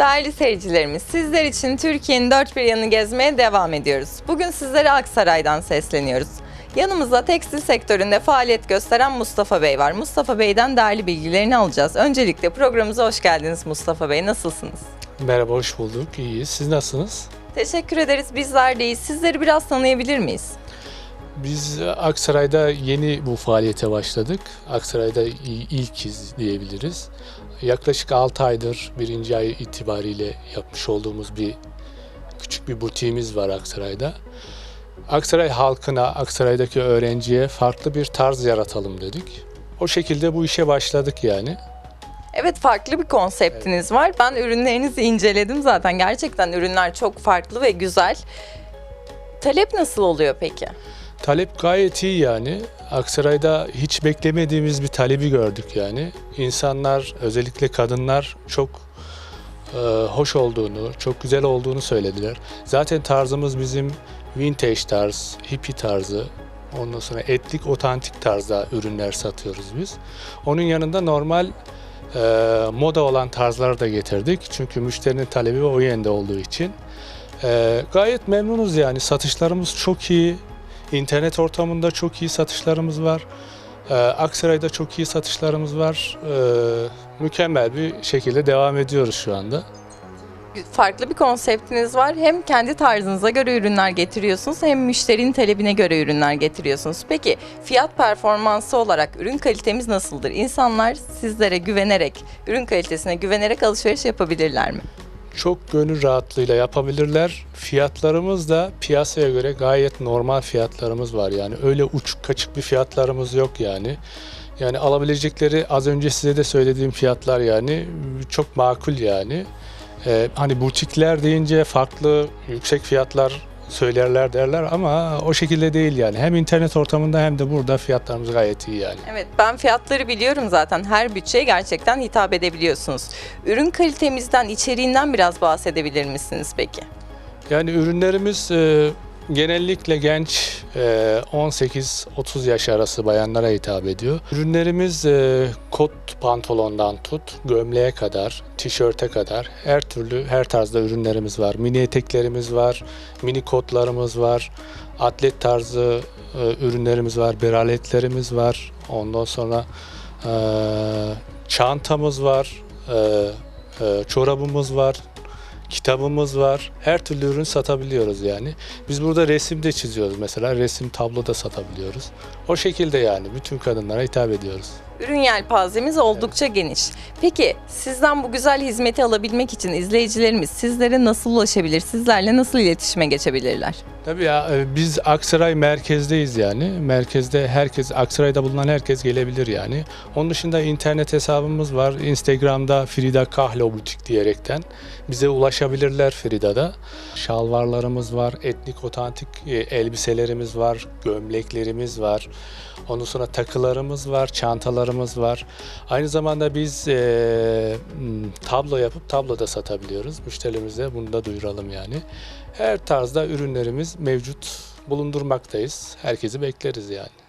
Değerli seyircilerimiz, sizler için Türkiye'nin dört bir yanını gezmeye devam ediyoruz. Bugün sizlere Aksaray'dan sesleniyoruz. Yanımızda tekstil sektöründe faaliyet gösteren Mustafa Bey var. Mustafa Bey'den değerli bilgilerini alacağız. Öncelikle programımıza hoş geldiniz Mustafa Bey. Nasılsınız? Merhaba, hoş bulduk. İyiyiz. Siz nasılsınız? Teşekkür ederiz. Bizler deyiz. Sizleri biraz tanıyabilir miyiz? Biz Aksaray'da yeni bu faaliyete başladık. Aksaray'da ilkiz diyebiliriz. Yaklaşık 6 aydır birinci ay itibariyle yapmış olduğumuz bir küçük bir butiğimiz var Aksaray'da. Aksaray halkına, Aksaray'daki öğrenciye farklı bir tarz yaratalım dedik. O şekilde bu işe başladık yani. Evet farklı bir konseptiniz var. Ben ürünlerinizi inceledim zaten. Gerçekten ürünler çok farklı ve güzel. Talep nasıl oluyor peki? Talep gayet iyi yani. Aksaray'da hiç beklemediğimiz bir talebi gördük yani. İnsanlar, özellikle kadınlar çok e, hoş olduğunu, çok güzel olduğunu söylediler. Zaten tarzımız bizim vintage tarz, hippie tarzı, ondan sonra etnik, otantik tarzda ürünler satıyoruz biz. Onun yanında normal e, moda olan tarzları da getirdik. Çünkü müşterinin talebi o yönde olduğu için. E, gayet memnunuz yani. Satışlarımız çok iyi. İnternet ortamında çok iyi satışlarımız var. Ee, Aksaray'da çok iyi satışlarımız var. Ee, mükemmel bir şekilde devam ediyoruz şu anda. Farklı bir konseptiniz var. Hem kendi tarzınıza göre ürünler getiriyorsunuz hem müşterinin talebine göre ürünler getiriyorsunuz. Peki fiyat performansı olarak ürün kalitemiz nasıldır? İnsanlar sizlere güvenerek, ürün kalitesine güvenerek alışveriş yapabilirler mi? Çok gönül rahatlığıyla yapabilirler. Fiyatlarımız da piyasaya göre gayet normal fiyatlarımız var. Yani öyle uçuk kaçık bir fiyatlarımız yok yani. Yani alabilecekleri az önce size de söylediğim fiyatlar yani çok makul yani. Ee, hani butikler deyince farklı yüksek fiyatlar söylerler derler ama o şekilde değil yani. Hem internet ortamında hem de burada fiyatlarımız gayet iyi yani. Evet ben fiyatları biliyorum zaten. Her bütçeye gerçekten hitap edebiliyorsunuz. Ürün kalitemizden, içeriğinden biraz bahsedebilir misiniz peki? Yani ürünlerimiz e, genellikle genç e, 18-30 yaş arası bayanlara hitap ediyor. Ürünlerimiz e, kot pantolondan tut, gömleğe kadar, tişörte kadar her türlü her tarzda ürünlerimiz var. Mini eteklerimiz var, mini kotlarımız var, atlet tarzı e, ürünlerimiz var, beraletlerimiz var. Ondan sonra e, çantamız var, e, e, çorabımız var, kitabımız var. Her türlü ürün satabiliyoruz yani. Biz burada resim de çiziyoruz mesela. Resim tablo da satabiliyoruz. O şekilde yani bütün kadınlara hitap ediyoruz. Ürün yelpazemiz oldukça geniş. Peki sizden bu güzel hizmeti alabilmek için izleyicilerimiz sizlere nasıl ulaşabilir? Sizlerle nasıl iletişime geçebilirler? Tabii ya e, biz Aksaray merkezdeyiz yani. Merkezde herkes, Aksaray'da bulunan herkes gelebilir yani. Onun dışında internet hesabımız var. Instagram'da Frida Kahlo Butik diyerekten bize ulaşabilirler Frida'da. Şalvarlarımız var, etnik otantik e, elbiselerimiz var, gömleklerimiz var. Ondan sonra takılarımız var, çantalarımız var. Aynı zamanda biz e, tablo yapıp tablo da satabiliyoruz. Müşterimize bunu da duyuralım yani. Her tarzda ürünlerimiz mevcut bulundurmaktayız. Herkesi bekleriz yani.